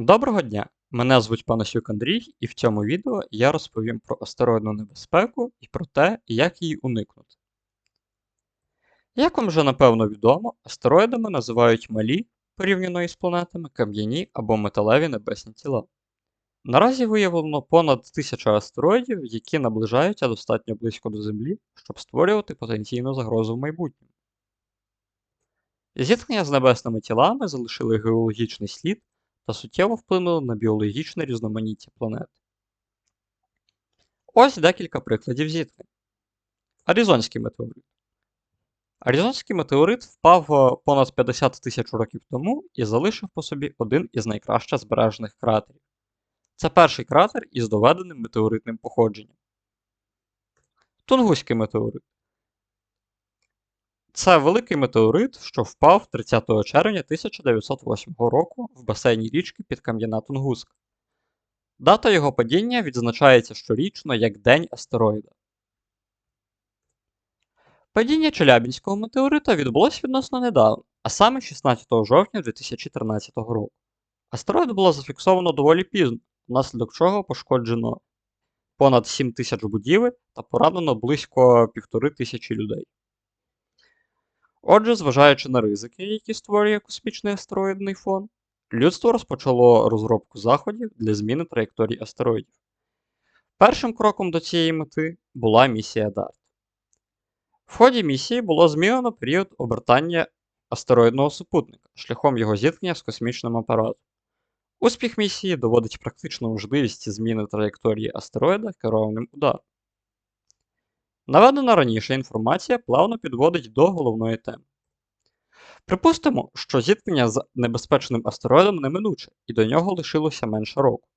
Доброго дня! Мене звуть Панасюк Андрій, і в цьому відео я розповім про астероїдну небезпеку і про те, як її уникнути. Як вам вже напевно відомо, астероїдами називають малі, порівняно із планетами, кам'яні або металеві небесні тіла. Наразі виявлено понад 1000 астероїдів, які наближаються достатньо близько до Землі, щоб створювати потенційну загрозу в майбутньому. Зіткнення з небесними тілами залишили геологічний слід та суттєво вплинули на біологічне різноманіття планет. Ось декілька прикладів зіткнень. Аризонський метеорит. Аризонський метеорит впав е, понад 50 тисяч років тому і залишив по собі один із найкраще збережених кратерів. Це перший кратер із доведеним метеоритним походженням. Тунгуський метеорит. Це великий метеорит, що впав 30 червня 1908 року в басейні річки під Кам'яна Тунгуска. Дата його падіння відзначається щорічно як День астероїда. Падіння Челябінського метеорита відбулось відносно недавно, а саме 16 жовтня 2013 року. Астероїд було зафіксовано доволі пізно, внаслідок чого пошкоджено понад 7 тисяч будівель та поранено близько півтори тисячі людей. Отже, зважаючи на ризики, які створює космічний астероїдний фон, людство розпочало розробку заходів для зміни траєкторії астероїдів. Першим кроком до цієї мети була місія DART. В ході місії було змінено період обертання астероїдного супутника шляхом його зіткнення з космічним апаратом. Успіх місії доводить практичну можливість зміни траєкторії астероїда керованим ударом. Наведена раніше інформація плавно підводить до головної теми. Припустимо, що зіткнення з небезпечним астероїдом неминуче, і до нього лишилося менше року.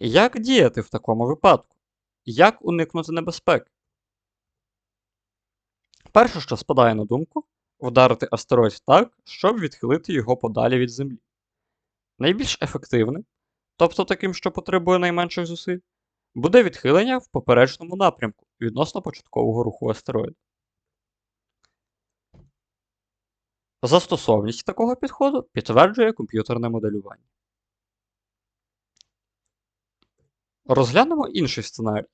Як діяти в такому випадку? Як уникнути небезпеки? Перше, що спадає на думку, вдарити астероїд так, щоб відхилити його подалі від Землі. Найбільш ефективним, тобто таким, що потребує найменших зусиль, буде відхилення в поперечному напрямку відносно початкового руху астероїда. Застосовність такого підходу підтверджує комп'ютерне моделювання. Розглянемо інший сценарій.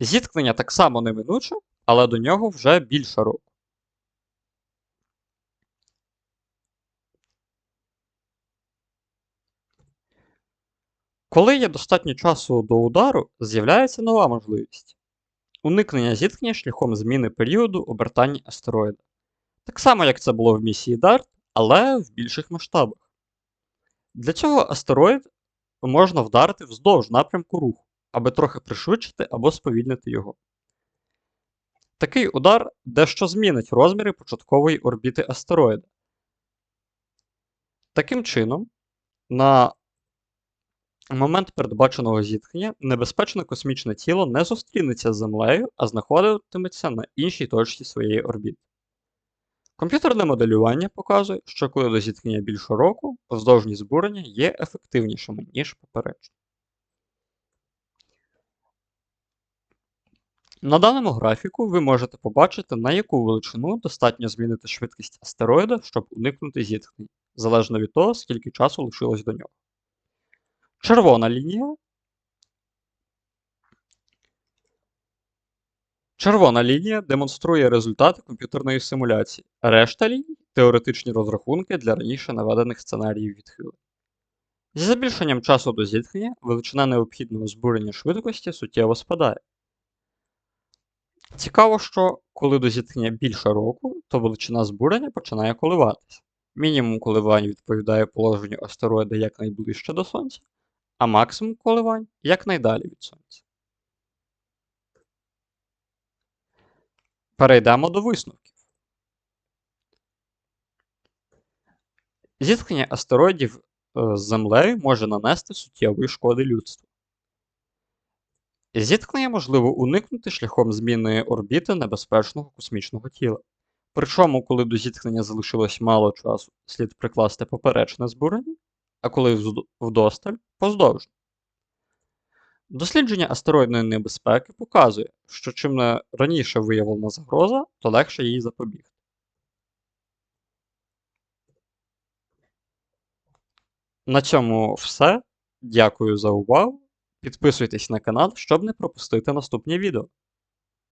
Зіткнення так само неминуче, але до нього вже більше року. Коли є достатньо часу до удару, з'являється нова можливість уникнення зіткнення шляхом зміни періоду обертання астероїда. Так само, як це було в місії DART, але в більших масштабах. Для цього астероїд можна вдарити вздовж напрямку руху, аби трохи пришвидшити або сповільнити його. Такий удар дещо змінить розміри початкової орбіти астероїда. Таким чином, на момент передбаченого зіткнення небезпечне космічне тіло не зустрінеться з Землею, а знаходитиметься на іншій точці своєї орбіти. Комп'ютерне моделювання показує, що коли до зіткнення більше року, вздовжні збурення є ефективнішими, ніж попередні. На даному графіку ви можете побачити, на яку величину достатньо змінити швидкість астероїда, щоб уникнути зіткнення, залежно від того, скільки часу лишилось до нього. Червона лінія. Червона лінія демонструє результати комп'ютерної симуляції, решта ліній теоретичні розрахунки для раніше наведених сценаріїв відхилень. Зі збільшенням часу до зіткнення величина необхідного збурення швидкості суттєво спадає. Цікаво, що коли до зіткнення більше року, то величина збурення починає коливатися. Мінімум коливань відповідає положенню астероїда якнайближче до Сонця, а максимум коливань якнайдалі від Сонця. Перейдемо до висновків. Зіткнення астероїдів е, з Землею може нанести суттєвої шкоди людству. Зіткнення можливо уникнути шляхом зміни орбіти небезпечного космічного тіла. Причому, коли до зіткнення залишилось мало часу, слід прикласти поперечне збурення, а коли вдосталь поздовжне. Дослідження астероїдної небезпеки показує, що чим раніше виявлена загроза, то легше їй запобігти. На цьому все. Дякую за увагу. Підписуйтесь на канал, щоб не пропустити наступні відео.